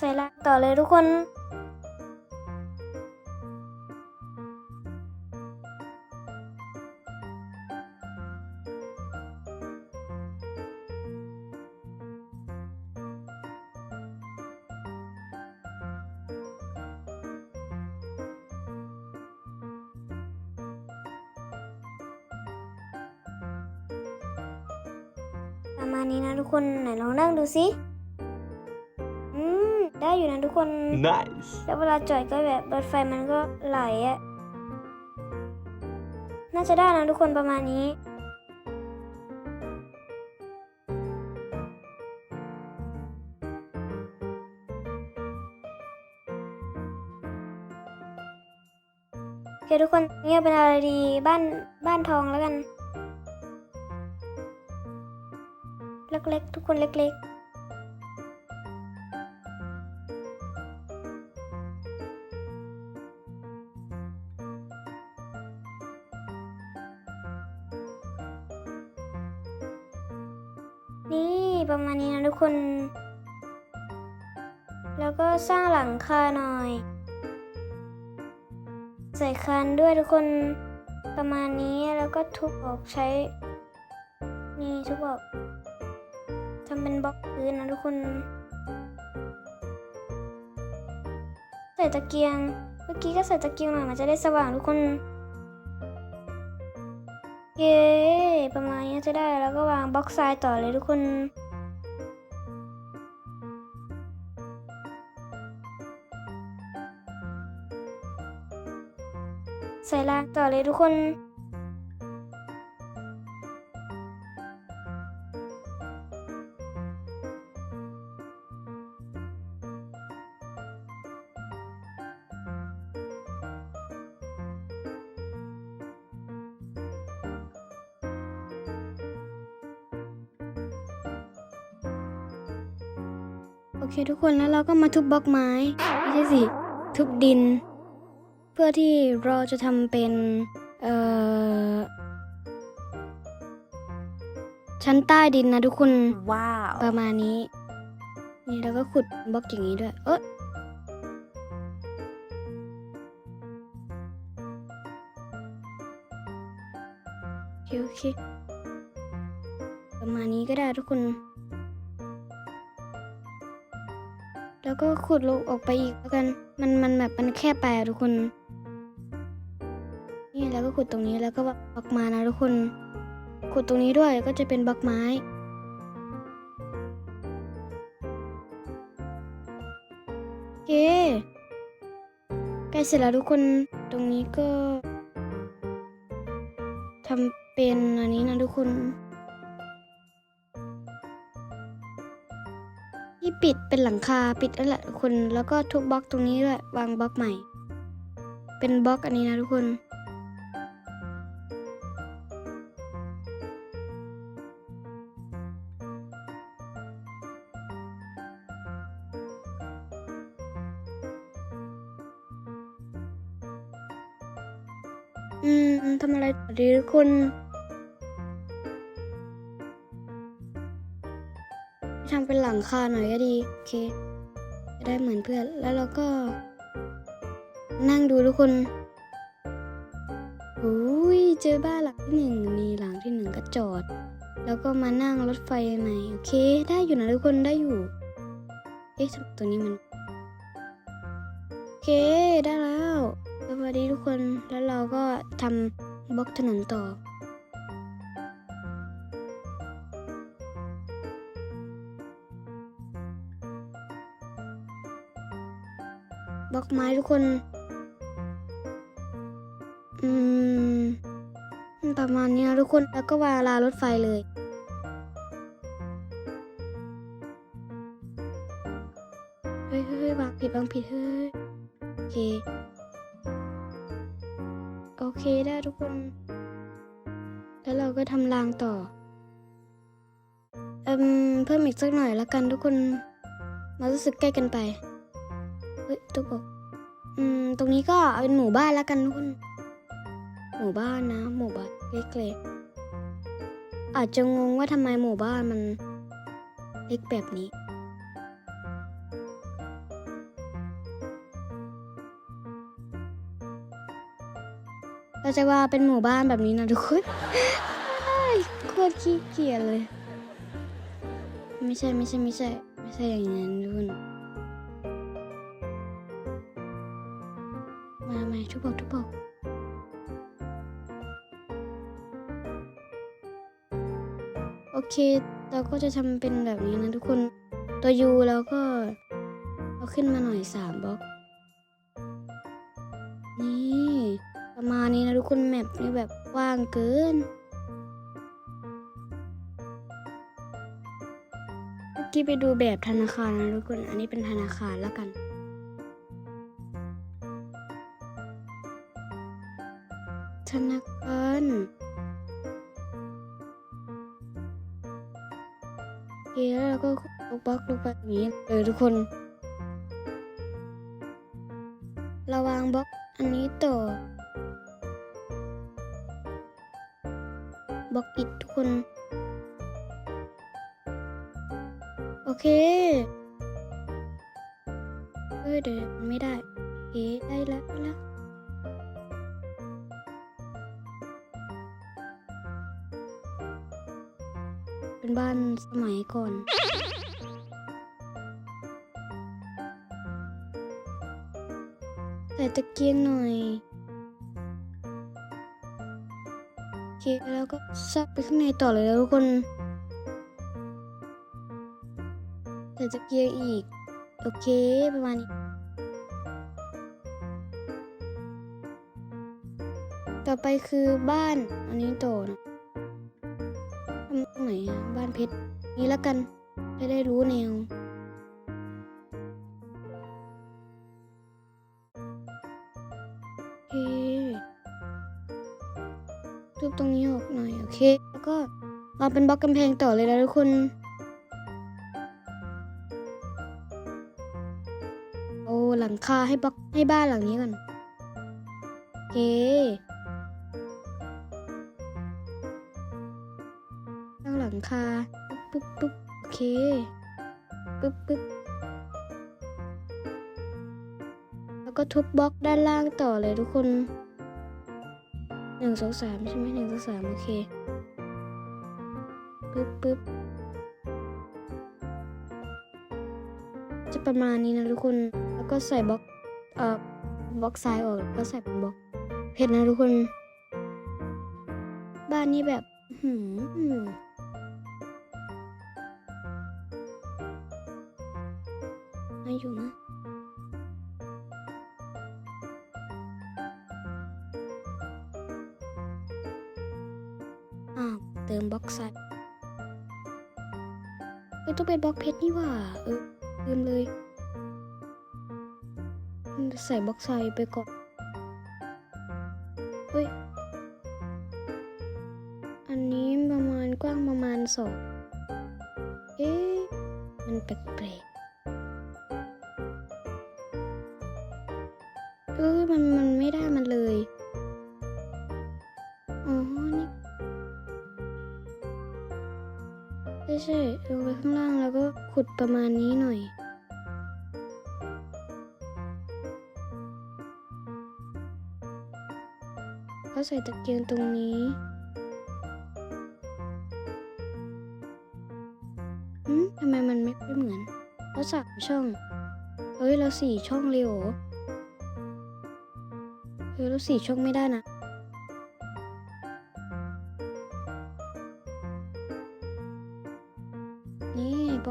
ใส่รางต่อเลยทุกคน ประมาณนี้นะทุกคนไหนลองนั่งดูสิ ได้อยู่นะทุกคน Nice. แล้วเวลาจ่อยก็แบบรถไฟมันก็ไหลอะน่าจะได้นะทุกคนประมาณนี้ โอเคทุกคนนี่เป็นอะไรดีบ้านบ้านทองแล้วกัน เล็กๆ ทุกคนเล็กๆ ก็สร้างหลังคาหน่อย ใส่คันด้วยทุกคนประมาณนี้แล้วก็ทุบออกใช้ นี่ทุบออกทำเป็นบล็อกพื้นนะทุกคน ใส่ตะเกียง เมื่อกี้ก็ใส่ตะเกียงหน่อยมันจะได้สว่างทุกคนเย้ประมาณนี้จะได้แล้วก็วางบล็อกทรายต่อเลยทุกคน ใส่รางต่อเลยทุกคน โอเคทุกคนแล้วเราก็มาทุบบล็อกไม้ ไม่ใช่สิ ทุบดิน พื่อที่เราจะทำเป็นเอ่อชั้นใต้ดินนะทุกคน Wow. ประมาณนี้ นี่แล้วก็ขุดบล็อกอย่างนี้ด้วย เอะโอเคโอเค ประมาณนี้ก็ได้ทุกคน แล้วก็ขุดลงออกไปอีกแล้วกัน มันมันแบบมันแคบไปอะทุกคนนี่แล้วก็ ขุดตรงนี้แล้วก็บล็อกมานะทุกคน ขุดตรงนี้ด้วยก็จะเป็นบล็อกไม้ โอเคใกล้เสร็จแล้วทุกคนตรงนี้ก็ทำเป็นอันนี้นะทุกคนที่ปิดเป็นหลังคาปิดนั่นแหละทุกคนแล้วก็ทุบบล็อกตรงนี้ด้วยวางบล็อกใหม่ เป็นบล็อกอันนี้นะทุกคน อืมทำอะไรต่อดีทุกคนทำเป็นหลังคาหน่อยก็ดี โอเค จะได้เหมือนเพื่อน แล้วเราก็ นั่งดูทุกคนอุ้ยเจอบ้านหลังที่หนึ่งนี่หลังที่หนึ่งก็จอด แล้วก็มานั่งรถไฟใหม่โอเค ได้อยู่นะทุกคนได้อยู่ เอ๊ะตัวนี้มัน โอเคได้แล้ว สวัสดีทุกคนแล้วเราก็ทำบล็อกถนนต่อ บล็อกไม้ทุกคน อืม ประมาณนี้นะทุกคนแล้วก็วางรารถไฟเลยเฮ้ยเฮ้ยเฮ้ยวางผิดวางผิดเฮ้ยโอเค ได้ทุกคน แล้วเราก็ทำรางต่อ เอิมเพิ่มอีกสักหน่อยละกันทุกคนมารู้สึกใกล้กันไป เฮ้ยตุกบอกอืม ตรงนี้ก็เป็นหมู่บ้านละกันทุกคน หมู่บ้านนะ หมู่บ้านเล็กๆอาจจะงงว่าทำไมหมู่บ้านมันเล็กแบบนี้ เราจะว่าเป็นหมู่บ้านแบบนี้นะทุกคนอ้ายโคตรขี้เกียจเลย ไม่ใช่ไม่ใช่ไม่ใช่ ไม่ใช่อย่างนั้นทุกคนมาใหม่ทุกบอกทุกบอกโอเค เราก็จะทำเป็นแบบนี้นะทุกคน ตัวยูแล้วก็เอาขึ้นมาหน่อยสามบล็อก นี่ ประมาณนี้นะทุกคนแมปนี่แบบกว้างเกินเมื่อกี้ไปดูแบบธนาคารนะทุกคน อันนี้เป็นธนาคารแล้วกันธนาคารโอเคแล้วเราก็ลกบล็อกลงไปอย่างนี้เลยทุกคน ระวางบล็อกอันนี้ต่อ บอกอิดทุกคน โอเคเอ้ยเดี๋ยวไม่ได้โอเคได้แล้วได้แล้วเป็นบ้านสมัยก่อนใส่ตะเกียงหน่อย แล้วก็ซักไปข้างในต่อเลยแล้วทุกคนใส่ตะเกียงอีก โอเค ประมาณนี้ ต่อไปคือบ้านอันนี้โตนะทำตรงไหนอะบ้านเพชร นี้แล้วกันจะได้รู้แนว เคแล้วก็เราเป็นบล็อกกำแพงต่อเลยนะทุกคนโอ้หลังคาให้บล็อกให้บ้านหลังนี้ก่อนโอเคตั้งหลังคาปุ๊บปุ๊บปุ๊บโอเคปุ๊บปุ๊บแล้วก็ทุบบล็อกด้านล่างต่อเลยทุกคน หนึ่งสองสามใช่ไหมหนึ่งสองสามโอเคปุ๊บปุ๊บจะประมาณนี้นะทุกคนแล้วก็ใส่บล็อกเอ่อบล็อกซ้ายออกแล้วก็ใส่เป็นบล็อกเพชรนะทุกคน บ้านนี้แบบอื้อหือน่าอยู่นะ มบล็อกใส่เอ้ยต้องเป็นบล็อกเพชรนี่ว่าเออลืมเลยใส่บล็อกใส่ไปก่อนเฮ้ย อันนี้ประมาณกว้างประมาณสองเอ๊ะ มันแปลกๆเอ้ยมันมันไม่ได้มันเลย อ๋อ นี่ ใช่ใช่ลงไปข้างล่างแล้วก็ขุดประมาณนี้หน่อยก็ใส่ตะเกียงตรงนี้อืมทำไมมันไม่เหมือนเราสามช่อง เฮ้ย เราสี่ช่องเลยเหรอเฮ้ย เราสี่ช่องไม่ได้นะ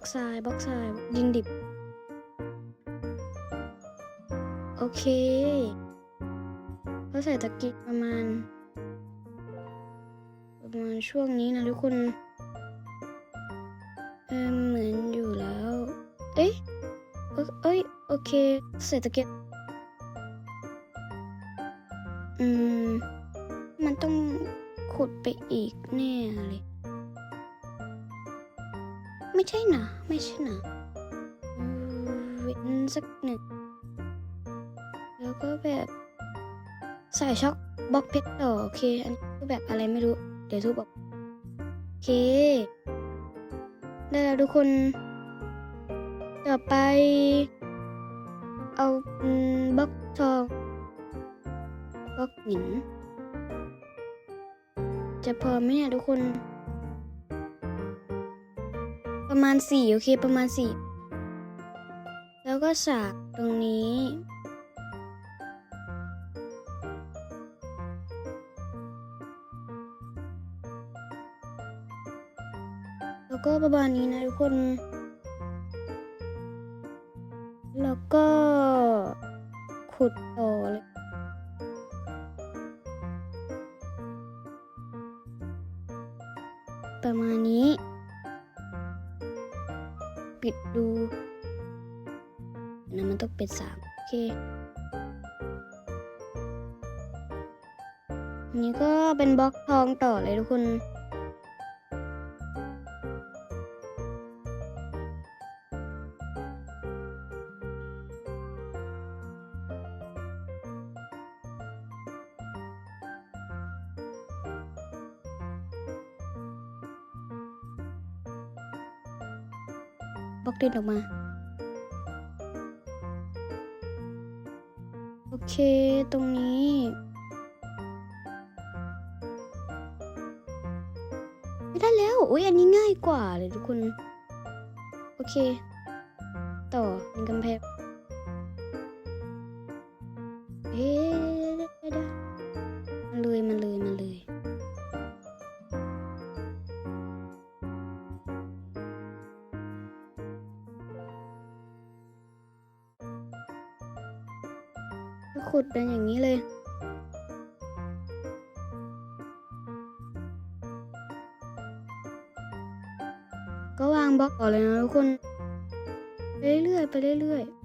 อกทรายบล็อกทรายดินดิบ โอเค ก็ใส่ตะกียงประมาณ ประมาณช่วงนี้นะทุกคนเออเหมือนอยู่แล้วเอ๊ะเอ้ยเอ้ย โอเค ใส่ตะเกียบอืม มันต้องขุดไปอีกแน่เลย ใช่นะ ไม่ใช่นะอืมเว้นสักหนึ่ง แล้วก็แบบใส่ช็อกบล็อกเพชรต่อโอเค อันนี้แบบอะไรไม่รู้ เดี๋ยวทุบบอก โอเค ได้แล้วทุกคน ต่อไป เอาบล็อกทองบล็อกหินจะพอไหมเนี่ยทุกคน ประมาณสี่โอเคประมาณสี่แล้วก็สากตรงนี้ แล้วก็ประมาณนี้นะทุกคน นะมันต้องเป็นสามโอเคนนี้ก็เป็นบล็อกทองต่อเลยทุกคนบล็อกเด็ดออกมา เค ตรงนี้ ไม่ได้แล้วอุ้ยอันนี้ง่ายกว่าเลยทุกคน โอเค ต่อเป็นกำแพง ขุดเป็นอย่างนี้เลย ก็วางบล็อกก่อนเลยนะทุกคน เรื่อยๆไปเรื่อยๆ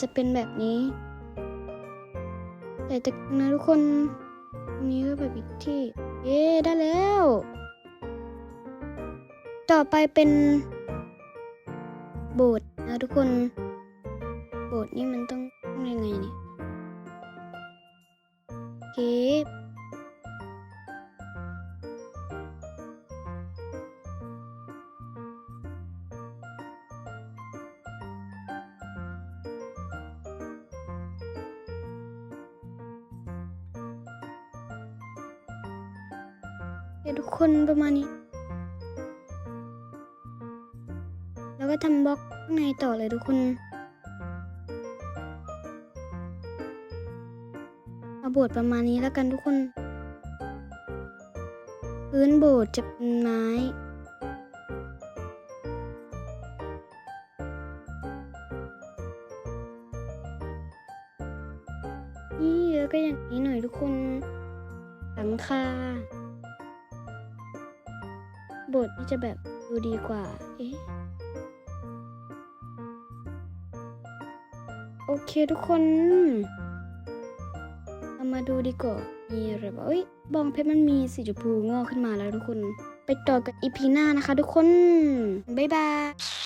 จะเป็นแบบนี้ แต่จะนะทุกคนนนี้ก็แบบอีกที่ เย้ได้แล้ว ต่อไปเป็นโบสถ์นะทุกคน โบสถ์นี่มันต้องยังไงเนี่ยเก็บ ดี๋ยวทุกคนประมาณนี้ แล้วก็ทำบล็อกข้างในต่อเลยทุกคนเอาโบสถ์ประมาณนี้แล้วกันทุกคน พื้นโบสจะเป็นไม้นี่แล้วก็อย่างนี้หน่อยทุกคนหลังคา บทที่จะแบบดูดีกว่า เอ๊ะ โอเคทุกคน เอามาดูดีกว่า มีอะไรบ้างเอ้ย บองเพชรมันมีสีชมพูงอกขึ้นมาแล้วทุกคน ไปต่อกันอีพีหน้านะคะทุกคน บ๊ายบาย